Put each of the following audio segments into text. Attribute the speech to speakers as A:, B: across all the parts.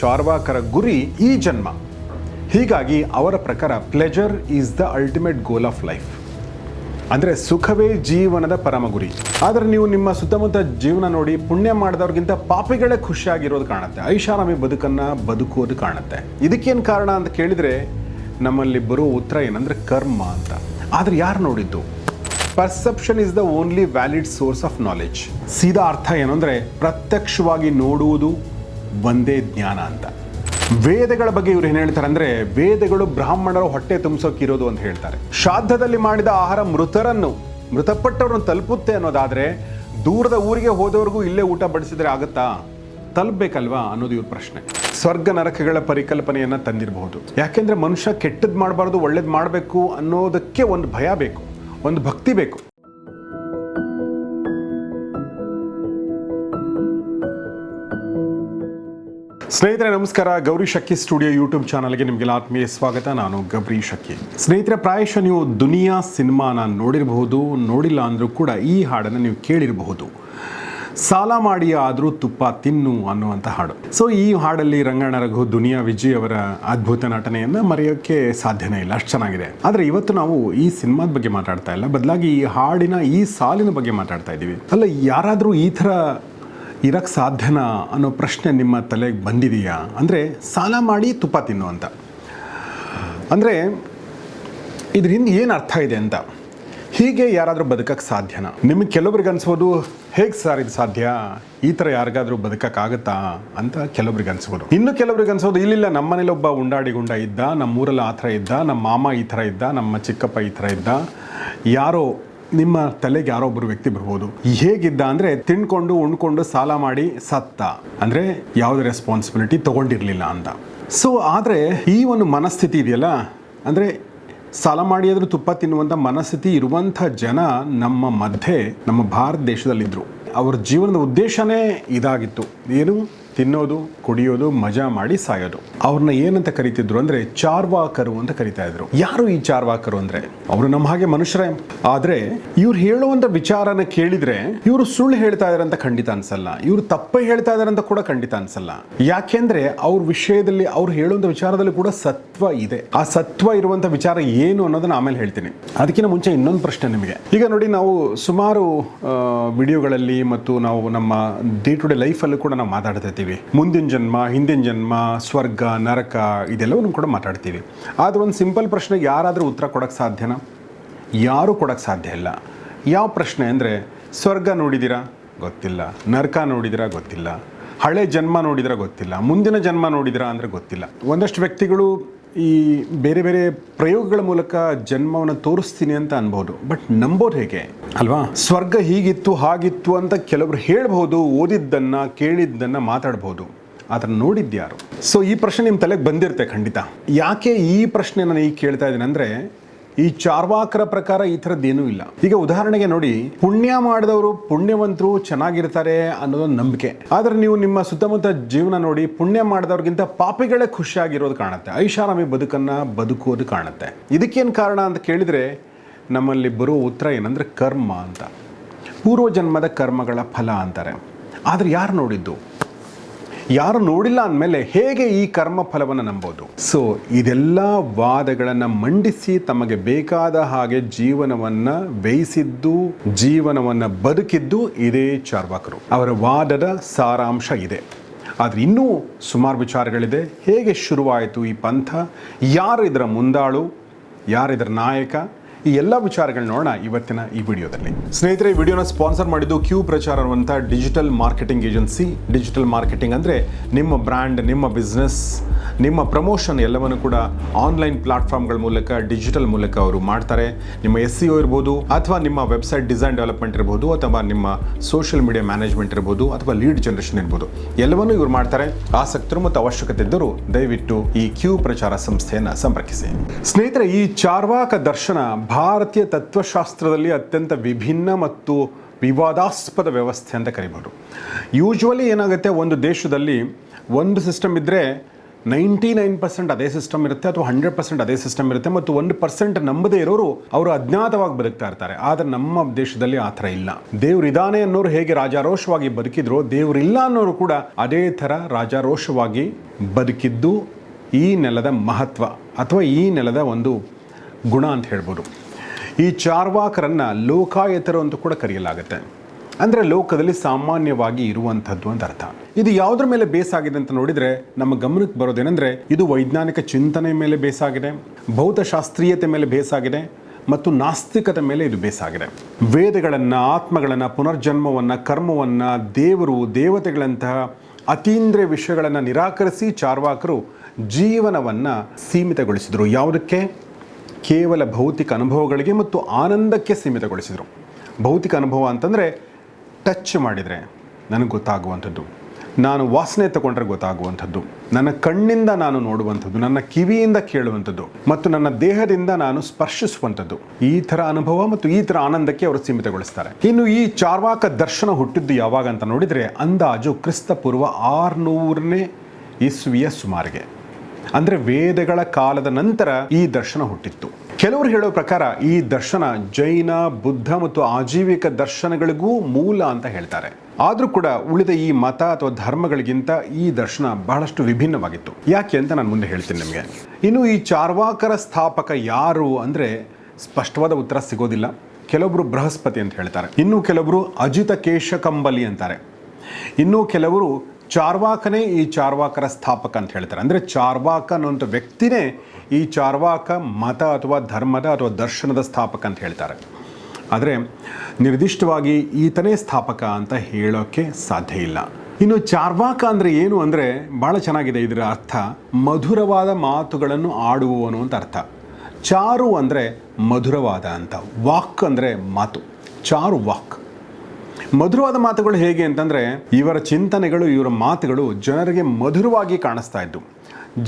A: ಚಾರ್ವಾಕರ ಗುರಿ ಈ ಜನ್ಮ. ಹೀಗಾಗಿ ಅವರ ಪ್ರಕಾರ pleasure is the ultimate goal of life ಅಂದರೆ ಸುಖವೇ ಜೀವನದ ಪರಮ ಗುರಿ. ಆದರೆ ನೀವು ನಿಮ್ಮ ಸುತ್ತಮುತ್ತ ಜೀವನ ನೋಡಿ ಪುಣ್ಯ ಮಾಡಿದವ್ರಿಗಿಂತ ಪಾಪಿಗಳೇ ಖುಷಿಯಾಗಿರೋದು ಕಾಣುತ್ತೆ. ಐಷಾರಾಮಿ ಬದುಕನ್ನು ಬದುಕುವುದು ಕಾಣುತ್ತೆ. ಇದಕ್ಕೇನು ಕಾರಣ ಅಂತ ಕೇಳಿದರೆ ನಮ್ಮಲ್ಲಿ ಬರೋ ಉತ್ತರ ಏನಂದರೆ ಕರ್ಮ ಅಂತ. ಆದರೆ ಯಾರು ನೋಡಿದ್ದು? Perception is the only valid source of knowledge ಸೀದಾ ಅರ್ಥ ಏನಂದರೆ ಪ್ರತ್ಯಕ್ಷವಾಗಿ ನೋಡುವುದು ಒಂದೇ ಜ್ಞಾನ ಅಂತ. ವೇದಗಳ ಬಗ್ಗೆ ಇವ್ರು ಏನು ಹೇಳ್ತಾರೆ ಅಂದ್ರೆ ವೇದಗಳು ಬ್ರಾಹ್ಮಣರು ಹೊಟ್ಟೆ ತುಂಬಿಸೋಕಿರೋದು ಅಂತ ಹೇಳ್ತಾರೆ. ಶ್ರಾದ್ದದಲ್ಲಿ ಮಾಡಿದ ಆಹಾರ ಮೃತರನ್ನು, ಮೃತಪಟ್ಟವ್ರನ್ನು ತಲುಪುತ್ತೆ ಅನ್ನೋದಾದ್ರೆ, ದೂರದ ಊರಿಗೆ ಹೋದವ್ರಿಗೂ ಇಲ್ಲೇ ಊಟ ಬಡಿಸಿದ್ರೆ ಆಗುತ್ತಾ? ತಲುಪಬೇಕಲ್ವಾ ಅನ್ನೋದು ಇವ್ರ ಪ್ರಶ್ನೆ. ಸ್ವರ್ಗ ನರಕಗಳ ಪರಿಕಲ್ಪನೆಯನ್ನ ತಂದಿರಬಹುದು. ಯಾಕೆಂದ್ರೆ ಮನುಷ್ಯ ಕೆಟ್ಟದ್ ಮಾಡಬಾರ್ದು, ಒಳ್ಳೇದು ಮಾಡಬೇಕು ಅನ್ನೋದಕ್ಕೆ ಒಂದು ಭಯ ಬೇಕು, ಒಂದು ಭಕ್ತಿ ಬೇಕು. ಸ್ನೇಹಿತರೆ, ನಮಸ್ಕಾರ. ಗೌರಿ ಶಕ್ಕಿ ಸ್ಟುಡಿಯೋ ಯೂಟ್ಯೂಬ್ ಚಾನಲ್ಗೆ ನಿಮಗೆಲ್ಲ ಆತ್ಮೀಯ ಸ್ವಾಗತ. ನಾನು ಗೌರಿ ಶಕ್ಕಿ ಸ್ನೇಹಿತರೆ, ಪ್ರಾಯಶಃ ನೀವು ದುನಿಯಾ ಸಿನಿಮಾನ ನೋಡಿರಬಹುದು. ನೋಡಿಲ್ಲ ಅಂದರೂ ಕೂಡ ಈ ಹಾಡನ್ನು ನೀವು ಕೇಳಿರಬಹುದು. ಸಾಲ ಮಾಡಿ ಆದರೂ ತುಪ್ಪ ತಿನ್ನು ಅನ್ನುವಂಥ ಹಾಡು. ಸೊ ಈ ಹಾಡಲ್ಲಿ ರಂಗಣ್ಣ ರಘು, ದುನಿಯಾ ವಿಜಯ್ ಅವರ ಅದ್ಭುತ ನಟನೆಯನ್ನು ಮರೆಯೋಕ್ಕೆ ಸಾಧ್ಯನೇ ಇಲ್ಲ. ಅಷ್ಟು ಚೆನ್ನಾಗಿದೆ. ಆದರೆ ಇವತ್ತು ನಾವು ಈ ಸಿನಿಮಾದ ಬಗ್ಗೆ ಮಾತಾಡ್ತಾ ಇಲ್ಲ. ಬದಲಾಗಿ ಈ ಹಾಡಿನ, ಈ ಸಾಲಿನ ಬಗ್ಗೆ ಮಾತಾಡ್ತಾ ಇದ್ದೀವಿ. ಅಲ್ಲ, ಯಾರಾದರೂ ಈ ಥರ ಇರಕ್ಕೆ ಸಾಧ್ಯನಾ ಅನ್ನೋ ಪ್ರಶ್ನೆ ನಿಮ್ಮ ತಲೆಗೆ ಬಂದಿದೆಯಾ? ಅಂದರೆ ಸಾಲ ಮಾಡಿ ತುಪ್ಪ ತಿನ್ನು ಅಂತ. ಅಂದರೆ ಇದ್ರ ಹಿಂದೆ ಏನು ಅರ್ಥ ಇದೆ ಅಂತ. ಹೀಗೆ ಯಾರಾದರೂ ಬದುಕಕ್ಕೆ ಸಾಧ್ಯನಾ? ನಿಮಗೆ ಕೆಲವ್ರಿಗೆ ಅನಿಸ್ಬೋದು, ಹೇಗೆ ಸರ್ ಇದು ಸಾಧ್ಯ? ಈ ಥರ ಯಾರಿಗಾದರೂ ಬದುಕಕ್ಕಾಗತ್ತಾ ಅಂತ ಕೆಲವ್ರಿಗೆ ಅನಿಸ್ಬೋದು. ಇನ್ನು ಕೆಲವ್ರಿಗೆ ಅನ್ಸೋದು ಇಲ್ಲಿಲ್ಲ ನಮ್ಮ ಮನೇಲಿ ಒಬ್ಬ ಉಂಡಾಡಿ ಗುಂಡ ಇದ್ದ ನಮ್ಮ ಊರಲ್ಲಿ ಆ ಥರ ಇದ್ದ, ನಮ್ಮ ಮಾಮ ಈ ಥರ ಇದ್ದ, ನಮ್ಮ ಚಿಕ್ಕಪ್ಪ ಈ ಥರ ಇದ್ದ, ಯಾರೋ ನಿಮ್ಮ ತಲೆಗೆ ಯಾರೋ ಒಬ್ಬರು ವ್ಯಕ್ತಿ ಬರ್ಬೋದು. ಹೇಗಿದ್ದ ಅಂದರೆ ತಿನ್ಕೊಂಡು, ಉಣ್ಕೊಂಡು, ಸಾಲ ಮಾಡಿ ಸತ್ತ. ಅಂದರೆ ಯಾವುದೇ ರೆಸ್ಪಾನ್ಸಿಬಿಲಿಟಿ ತಗೊಂಡಿರಲಿಲ್ಲ ಅಂತ. ಸೊ ಆದರೆ ಈ ಒಂದು ಮನಸ್ಥಿತಿ ಇದೆಯಲ್ಲ? ಅಂದರೆ ಸಾಲ ಮಾಡಿ ಆದರೂ ತುಪ್ಪ ತಿನ್ನುವಂಥ ಮನಸ್ಥಿತಿ ಇರುವಂಥ ಜನ ನಮ್ಮ ಮಧ್ಯೆ, ನಮ್ಮ ಭಾರತ ದೇಶದಲ್ಲಿದ್ದರು ಅವ್ರ ಜೀವನದ ಉದ್ದೇಶನೇ ಇದಾಗಿತ್ತು. ಏನು? ತಿನ್ನೋದು, ಕುಡಿಯೋದು, ಮಜಾ ಮಾಡಿ ಸಾಯೋದು. ಅವ್ರನ್ನ ಏನಂತ ಕರಿತಿದ್ರು ಅಂದ್ರೆ ಚಾರ್ವಾಕರು ಅಂತ ಕರಿತಾ ಇದ್ರು. ಯಾರು ಈ ಚಾರ್ವಾಕರು ಅಂದ್ರೆ? ಅವರು ನಮ್ಮ ಹಾಗೆ ಮನುಷ್ಯರೇ. ಆದ್ರೆ ಇವ್ರು ಹೇಳುವಂತ ವಿಚಾರನ ಕೇಳಿದ್ರೆ ಇವರು ಸುಳ್ಳು ಹೇಳ್ತಾ ಇದಾರೆ ಅಂತ ಖಂಡಿತ ಅನ್ಸಲ್ಲ. ಇವರು ತಪ್ಪೇ ಹೇಳ್ತಾ ಇದಾರೆ ಅಂತ ಕೂಡ ಖಂಡಿತ ಅನ್ಸಲ್ಲ. ಯಾಕೆಂದ್ರೆ ಅವ್ರ ವಿಷಯದಲ್ಲಿ ಅವ್ರು ಹೇಳುವಂತ ವಿಚಾರದಲ್ಲಿ ಕೂಡ ಸತ್ವ ಇದೆ. ಆ ಸತ್ವ ಇರುವಂತ ವಿಚಾರ ಏನು ಅನ್ನೋದನ್ನ ಆಮೇಲೆ ಹೇಳ್ತೀನಿ. ಅದಕ್ಕಿಂತ ಮುಂಚೆ ಇನ್ನೊಂದು ಪ್ರಶ್ನೆ ನಿಮಗೆ. ಈಗ ನೋಡಿ ನಾವು ಸುಮಾರು ವಿಡಿಯೋಗಳಲ್ಲಿ ಮತ್ತು ನಾವು ನಮ್ಮ ಡೇ ಟು ಡೇ ಲೈಫಲ್ಲೂ ಕೂಡ ನಾವು ಮಾತಾಡ್ತಾ ಇರ್ತೀವಿ ಮುಂದಿನ ಜನ್ಮ, ಹಿಂದಿನ ಜನ್ಮ, ಸ್ವರ್ಗ, ನರಕ ಇದೆಲ್ಲವನ್ನು ಕೂಡ ಮಾತಾಡ್ತೀವಿ. ಆದರೆ ಒಂದು ಸಿಂಪಲ್ ಪ್ರಶ್ನೆಗೆ ಯಾರಾದರೂ ಉತ್ತರ ಕೊಡೋಕ್ಕೆ ಸಾಧ್ಯನಾ? ಯಾರೂ ಕೊಡೋಕ್ಕೆ ಸಾಧ್ಯ ಇಲ್ಲ. ಯಾವ ಪ್ರಶ್ನೆ ಅಂದರೆ, ಸ್ವರ್ಗ ನೋಡಿದ್ದೀರಾ ಗೊತ್ತಿಲ್ಲ. ನರಕ ನೋಡಿದಿರಾ? ಗೊತ್ತಿಲ್ಲ. ಹಳೆ ಜನ್ಮ ನೋಡಿದಿರಾ? ಗೊತ್ತಿಲ್ಲ. ಮುಂದಿನ ಜನ್ಮ ನೋಡಿದಿರಾ ಅಂದರೆ ಗೊತ್ತಿಲ್ಲ. ಒಂದಷ್ಟು ವ್ಯಕ್ತಿಗಳು ಈ ಬೇರೆ ಬೇರೆ ಪ್ರಯೋಗಗಳ ಮೂಲಕ ಜನ್ಮವನ್ನು ತೋರಿಸ್ತೀನಿ ಅಂತ ಅನ್ಬೋದು. ಬಟ್ ನಂಬೋದು ಹೇಗೆ? ಅಲ್ವಾ? ಸ್ವರ್ಗ ಹೀಗಿತ್ತು ಹಾಗಿತ್ತು ಅಂತ ಕೆಲವರು ಹೇಳ್ಬೋದು ಓದಿದ್ದನ್ನು ಕೇಳಿದ್ದನ್ನು ಮಾತಾಡ್ಬೋದು. ಅದನ್ನು ನೋಡಿದ್ಯಾರು ಸೊ ಈ ಪ್ರಶ್ನೆ ನಿಮ್ಮ ತಲೆಗೆ ಬಂದಿರುತ್ತೆ ಖಂಡಿತ. ಯಾಕೆ ಈ ಪ್ರಶ್ನೆ ನಾನು ಈಗ ಕೇಳ್ತಾ ಇದ್ದೀನಿ ಅಂದರೆ ಈ ಚಾರ್ವಾಕರ ಪ್ರಕಾರ ಈ ಥರದ್ದೇನೂ ಇಲ್ಲ. ಈಗ ಉದಾಹರಣೆಗೆ ನೋಡಿ, ಪುಣ್ಯ ಮಾಡಿದವರು ಪುಣ್ಯವಂತರು ಚೆನ್ನಾಗಿರ್ತಾರೆ ಅನ್ನೋದು ನಂಬಿಕೆ. ಆದರೆ ನೀವು ನಿಮ್ಮ ಸುತ್ತಮುತ್ತ ಜೀವನ ನೋಡಿ, ಪುಣ್ಯ ಮಾಡಿದವ್ರಿಗಿಂತ ಪಾಪಿಗಳೇ ಖುಷಿಯಾಗಿರೋದು ಕಾಣುತ್ತೆ. ಐಷಾರಾಮಿ ಬದುಕನ್ನು ಬದುಕುವುದು ಕಾಣುತ್ತೆ. ಇದಕ್ಕೇನು ಕಾರಣ ಅಂತ ಕೇಳಿದರೆ, ನಮ್ಮಲ್ಲಿ ಬರೋ ಉತ್ತರ ಏನಂದರೆ ಕರ್ಮ ಅಂತ. ಪೂರ್ವಜನ್ಮದ ಕರ್ಮಗಳ ಫಲ ಅಂತಾರೆ. ಆದರೆ ಯಾರು ನೋಡಿದ್ದು? ಯಾರು ನೋಡಿಲ್ಲ ಅಂದಮೇಲೆ ಹೇಗೆ ಈ ಕರ್ಮ ಫಲವನ್ನು ನಂಬೋದು? ಸೊ ಇದೆಲ್ಲ ವಾದಗಳನ್ನು ಮಂಡಿಸಿ ತಮಗೆ ಬೇಕಾದ ಹಾಗೆ ಜೀವನವನ್ನು ಬೇಯಿಸಿದ್ದು ಜೀವನವನ್ನು ಬದುಕಿದ್ದು ಇದೇ ಚಾರ್ವಾಕರು. ಅವರ ವಾದದ ಸಾರಾಂಶ ಇದೆ. ಆದರೆ ಇನ್ನೂ ಸುಮಾರು ವಿಚಾರಗಳಿದೆ. ಹೇಗೆ ಶುರುವಾಯಿತು ಈ ಪಂಥ? ಯಾರು ಇದರ ಮುಂದಾಳು? ಯಾರಿದರ ನಾಯಕ? ಈ ಎಲ್ಲ ವಿಚಾರಗಳು ನೋಡೋಣ ಇವತ್ತಿನ ಈ ವಿಡಿಯೋದಲ್ಲಿ. ಸ್ನೇಹಿತರೆ, ಈ ವಿಡಿಯೋನ ಸ್ಪಾನ್ಸರ್ ಮಾಡಿದ್ದು ಕ್ಯೂ ಪ್ರಚಾರ ಅನ್ನುವಂಥ digital marketing agency. Digital marketing ಅಂದರೆ ನಿಮ್ಮ ಬ್ರ್ಯಾಂಡ್, ನಿಮ್ಮ ಬಿಸ್ನೆಸ್, ನಿಮ್ಮ ಪ್ರಮೋಷನ್ ಎಲ್ಲವನ್ನು ಕೂಡ ಆನ್ಲೈನ್ ಪ್ಲಾಟ್ಫಾರ್ಮ್ಗಳ ಮೂಲಕ, ಡಿಜಿಟಲ್ ಮೂಲಕ ಅವರು ಮಾಡ್ತಾರೆ. ನಿಮ್ಮ ಎಸ್ ಸಿ ಒ ಇರ್ಬೋದು ಅಥವಾ ನಿಮ್ಮ ವೆಬ್ಸೈಟ್ ಡಿಸೈನ್ ಡೆವಲಪ್ಮೆಂಟ್ ಇರ್ಬೋದು ಅಥವಾ ನಿಮ್ಮ ಸೋಷಿಯಲ್ ಮೀಡಿಯಾ ಮ್ಯಾನೇಜ್ಮೆಂಟ್ ಇರ್ಬೋದು ಅಥವಾ ಲೀಡ್ ಜನರೇಷನ್ ಇರ್ಬೋದು. ಎಲ್ಲವನ್ನೂ ಇವರು ಮಾಡ್ತಾರೆ. ಆಸಕ್ತರು ಮತ್ತು ಅವಶ್ಯಕತೆ ಇದ್ದರೂ ದಯವಿಟ್ಟು ಈ ಕ್ಯೂ ಪ್ರಚಾರ ಸಂಸ್ಥೆಯನ್ನು ಸಂಪರ್ಕಿಸಿ. ಸ್ನೇಹಿತರೆ, ಈ ಚಾರ್ವಾಕ ದರ್ಶನ ಭಾರತೀಯ ತತ್ವಶಾಸ್ತ್ರದಲ್ಲಿ ಅತ್ಯಂತ ವಿಭಿನ್ನ ಮತ್ತು ವಿವಾದಾಸ್ಪದ ವ್ಯವಸ್ಥೆ ಅಂತ ಕರಿಬೋದು. ಯೂಶ್ವಲಿ ಏನಾಗುತ್ತೆ, ಒಂದು ದೇಶದಲ್ಲಿ ಒಂದು ಸಿಸ್ಟಮ್ ಇದ್ದರೆ ನೈಂಟಿ ನೈನ್ ಪರ್ಸೆಂಟ್ ಅದೇ ಸಿಸ್ಟಮ್ ಇರುತ್ತೆ ಅಥವಾ ಹಂಡ್ರೆಡ್ ಪರ್ಸೆಂಟ್ ಅದೇ ಸಿಸ್ಟಮ್ ಇರುತ್ತೆ ಮತ್ತು ಒಂದು ಪರ್ಸೆಂಟ್ ನಂಬದೇ ಇರೋರು ಅವರು ಅಜ್ಞಾತವಾಗಿ ಬದುಕ್ತಾ ಇರ್ತಾರೆ. ಆದರೆ ನಮ್ಮ ದೇಶದಲ್ಲಿ ಆ ಥರ ಇಲ್ಲ. ದೇವ್ರಿದಾನೆ ಅನ್ನೋರು ಹೇಗೆ ರಾಜಾರೋಷವಾಗಿ ಬದುಕಿದ್ರು, ದೇವ್ರಿಲ್ಲ ಅನ್ನೋರು ಕೂಡ ಅದೇ ಥರ ರಾಜಾರೋಷವಾಗಿ ಬದುಕಿದ್ದು ಈ ನೆಲದ ಮಹತ್ವ ಅಥವಾ ಈ ನೆಲದ ಒಂದು ಗುಣ ಅಂತ ಹೇಳ್ಬೋದು. ಈ ಚಾರ್ವಾಕರನ್ನು ಲೋಕಾಯತರು ಅಂತ ಕೂಡ ಕರೆಯಲಾಗುತ್ತೆ. ಅಂದರೆ ಲೋಕದಲ್ಲಿ ಸಾಮಾನ್ಯವಾಗಿ ಇರುವಂಥದ್ದು ಅಂತ ಅರ್ಥ. ಇದು ಯಾವುದ್ರ ಮೇಲೆ ಬೇಸಾಗಿದೆ ಅಂತ ನೋಡಿದರೆ ನಮ್ಮ ಗಮನಕ್ಕೆ ಬರೋದೇನೆಂದರೆ ಇದು ವೈಜ್ಞಾನಿಕ ಚಿಂತನೆ ಮೇಲೆ ಬೇಸಾಗಿದೆ ಭೌತಶಾಸ್ತ್ರೀಯತೆ ಮೇಲೆ ಬೇಸಾಗಿದೆ ಮತ್ತು ನಾಸ್ತಿಕತೆ ಮೇಲೆ ಇದು ಬೇಸಾಗಿದೆ ವೇದಗಳನ್ನು, ಆತ್ಮಗಳನ್ನು, ಪುನರ್ಜನ್ಮವನ್ನು, ಕರ್ಮವನ್ನು, ದೇವರು, ದೇವತೆಗಳಂತಹ ಅತೀಂದ್ರಿಯ ವಿಷಯಗಳನ್ನು ನಿರಾಕರಿಸಿ ಚಾರ್ವಾಕರು ಜೀವನವನ್ನು ಸೀಮಿತಗೊಳಿಸಿದರು. ಯಾವುದಕ್ಕೆ? ಕೇವಲ ಭೌತಿಕ ಅನುಭವಗಳಿಗೆ ಮತ್ತು ಆನಂದಕ್ಕೆ ಸೀಮಿತಗೊಳಿಸಿದರು. ಭೌತಿಕ ಅನುಭವ ಅಂತಂದರೆ ಟಚ್ ಮಾಡಿದರೆ ನನಗೆ ಗೊತ್ತಾಗುವಂಥದ್ದು. ನಾನು ವಾಸನೆ ತಗೊಂಡ್ರೆ ಗೊತ್ತಾಗುವಂಥದ್ದು. ನನ್ನ ಕಣ್ಣಿಂದ ನಾನು ನೋಡುವಂಥದ್ದು. ನನ್ನ ಕಿವಿಯಿಂದ ಕೇಳುವಂಥದ್ದು. ಮತ್ತು ನನ್ನ ದೇಹದಿಂದ ನಾನು ಸ್ಪರ್ಶಿಸುವಂಥದ್ದು. ಈ ಥರ ಅನುಭವ ಮತ್ತು ಈ ಥರ ಆನಂದಕ್ಕೆ ಅವರು ಸೀಮಿತಗೊಳಿಸ್ತಾರೆ. ಇನ್ನು ಈ ಚಾರ್ವಾಕ ದರ್ಶನ ಹುಟ್ಟಿದ್ದು ಯಾವಾಗ ಅಂತ ನೋಡಿದರೆ ಅಂದಾಜು ಕ್ರಿಸ್ತ ಪೂರ್ವ ಆರುನೂರನೇ ಇಸ್ವಿಯ ಸುಮಾರಿಗೆ. ಅಂದರೆ ವೇದಗಳ ಕಾಲದ ನಂತರ ಈ ದರ್ಶನ ಹುಟ್ಟಿತ್ತು. ಕೆಲವರು ಹೇಳೋ ಪ್ರಕಾರ ಈ ದರ್ಶನ ಜೈನ, ಬುದ್ಧ ಮತ್ತು ಆಜೀವಿಕ ದರ್ಶನಗಳಿಗೂ ಮೂಲ ಅಂತ ಹೇಳ್ತಾರೆ. ಆದರೂ ಕೂಡ ಉಳಿದ ಈ ಮತ ಅಥವಾ ಧರ್ಮಗಳಿಗಿಂತ ಈ ದರ್ಶನ ಬಹಳಷ್ಟು ವಿಭಿನ್ನವಾಗಿತ್ತು. ಯಾಕೆ ಅಂತ ನಾನು ಮುಂದೆ ಹೇಳ್ತೀನಿ ನಿಮಗೆ. ಇನ್ನು ಈ ಚಾರ್ವಾಕರ ಸ್ಥಾಪಕ ಯಾರು ಅಂದರೆ ಸ್ಪಷ್ಟವಾದ ಉತ್ತರ ಸಿಗೋದಿಲ್ಲ. ಕೆಲವೊಬ್ಬರು ಬೃಹಸ್ಪತಿ ಅಂತ ಹೇಳ್ತಾರೆ. ಇನ್ನು ಕೆಲವರು ಅಜಿತ ಕೇಶ ಕಂಬಲಿ ಅಂತಾರೆ. ಇನ್ನು ಕೆಲವರು ಚಾರ್ವಾಕನೇ ಈ ಚಾರ್ವಾಕರ ಸ್ಥಾಪಕ ಅಂತ ಹೇಳ್ತಾರೆ. ಅಂದರೆ ಚಾರ್ವಾಕ ಅನ್ನೋಂಥ ವ್ಯಕ್ತಿನೇ ಈ ಚಾರ್ವಾಕ ಮತ ಅಥವಾ ಧರ್ಮದ ಅಥವಾ ದರ್ಶನದ ಸ್ಥಾಪಕ ಅಂತ ಹೇಳ್ತಾರೆ. ಆದರೆ ನಿರ್ದಿಷ್ಟವಾಗಿ ಈತನೇ ಸ್ಥಾಪಕ ಅಂತ ಹೇಳೋಕ್ಕೆ ಸಾಧ್ಯ ಇಲ್ಲ. ಇನ್ನು ಚಾರ್ವಾಕ ಅಂದರೆ ಏನು ಅಂದರೆ ಭಾಳ ಚೆನ್ನಾಗಿದೆ ಇದರ ಅರ್ಥ. ಮಧುರವಾದ ಮಾತುಗಳನ್ನು ಆಡುವವನು ಅಂತ ಅರ್ಥ. ಚಾರು ಅಂದರೆ ಮಧುರವಾದ ಅಂತ. ವಾಕ್ ಅಂದರೆ ಮಾತು. ಚಾರು ವಾಕ್. ಮಧುರವಾದ ಮಾತುಗಳು ಹೇಗೆ ಅಂತಂದರೆ, ಇವರ ಚಿಂತನೆಗಳು, ಇವರ ಮಾತುಗಳು ಜನರಿಗೆ ಮಧುರವಾಗಿ ಕಾಣಿಸ್ತಾ ಇದ್ದು,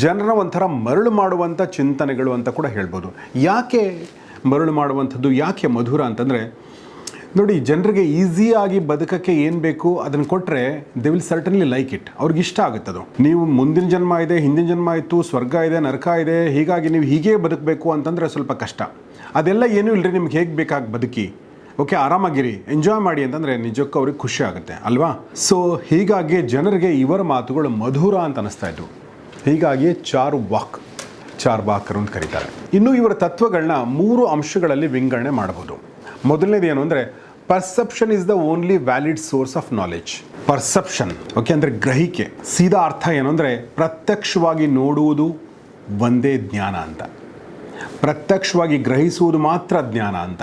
A: ಜನರ ಒಂಥರ ಮರಳು ಮಾಡುವಂಥ ಚಿಂತನೆಗಳು ಅಂತ ಕೂಡ ಹೇಳ್ಬೋದು. ಯಾಕೆ ಮರಳು ಮಾಡುವಂಥದ್ದು, ಯಾಕೆ ಮಧುರ ಅಂತಂದರೆ, ನೋಡಿ, ಜನರಿಗೆ ಈಸಿಯಾಗಿ ಬದುಕಕ್ಕೆ ಏನು ಬೇಕು ಅದನ್ನು ಕೊಟ್ಟರೆ they will certainly like it ಅವ್ರಿಗೆ ಇಷ್ಟ ಆಗುತ್ತೆ ಅದು. ನೀವು ಮುಂದಿನ ಜನ್ಮ ಇದೆ, ಹಿಂದಿನ ಜನ್ಮ ಇತ್ತು ಸ್ವರ್ಗ ಇದೆ, ನರಕ ಇದೆ, ಹೀಗಾಗಿ ನೀವು ಹೀಗೇ ಬದುಕಬೇಕು ಅಂತಂದರೆ ಸ್ವಲ್ಪ ಕಷ್ಟ. ಅದೆಲ್ಲ ಏನೂ ಇಲ್ಲರಿ ನಿಮ್ಗೆ ಹೇಗೆ ಬೇಕಾಗಿ ಬದುಕಿ? ಓಕೆ, ಆರಾಮಾಗಿರಿ. ಎಂಜಾಯ್ ಮಾಡಿ ಅಂತಂದರೆ ನಿಜಕ್ಕೂ ಅವ್ರಿಗೆ ಖುಷಿ ಆಗುತ್ತೆ, ಅಲ್ವಾ? ಸೊ ಹೀಗಾಗಿ ಜನರಿಗೆ ಇವರ ಮಾತುಗಳು ಮಧುರ ಅಂತ ಅನಿಸ್ತಾ ಇದ್ವು. ಹೀಗಾಗಿ ಚಾರು ವಾಕ್, ಚಾರ್ ವಾಕರು ಅಂತ ಕರೀತಾರೆ. ಇನ್ನು ಇವರ ತತ್ವಗಳನ್ನ ಮೂರು ಅಂಶಗಳಲ್ಲಿ ವಿಂಗಡಣೆ ಮಾಡಬಹುದು. ಮೊದಲನೇದು ಏನು ಅಂದರೆ perception is the only valid source of knowledge perception okay, ಅಂದರೆ ಗ್ರಹಿಕೆ. ಸೀದಾ ಅರ್ಥ ಏನು ಅಂದರೆ, ಪ್ರತ್ಯಕ್ಷವಾಗಿ ನೋಡುವುದು ಒಂದೇ ಜ್ಞಾನ ಅಂತ. ಪ್ರತ್ಯಕ್ಷವಾಗಿ ಗ್ರಹಿಸುವುದು ಮಾತ್ರ ಜ್ಞಾನ ಅಂತ.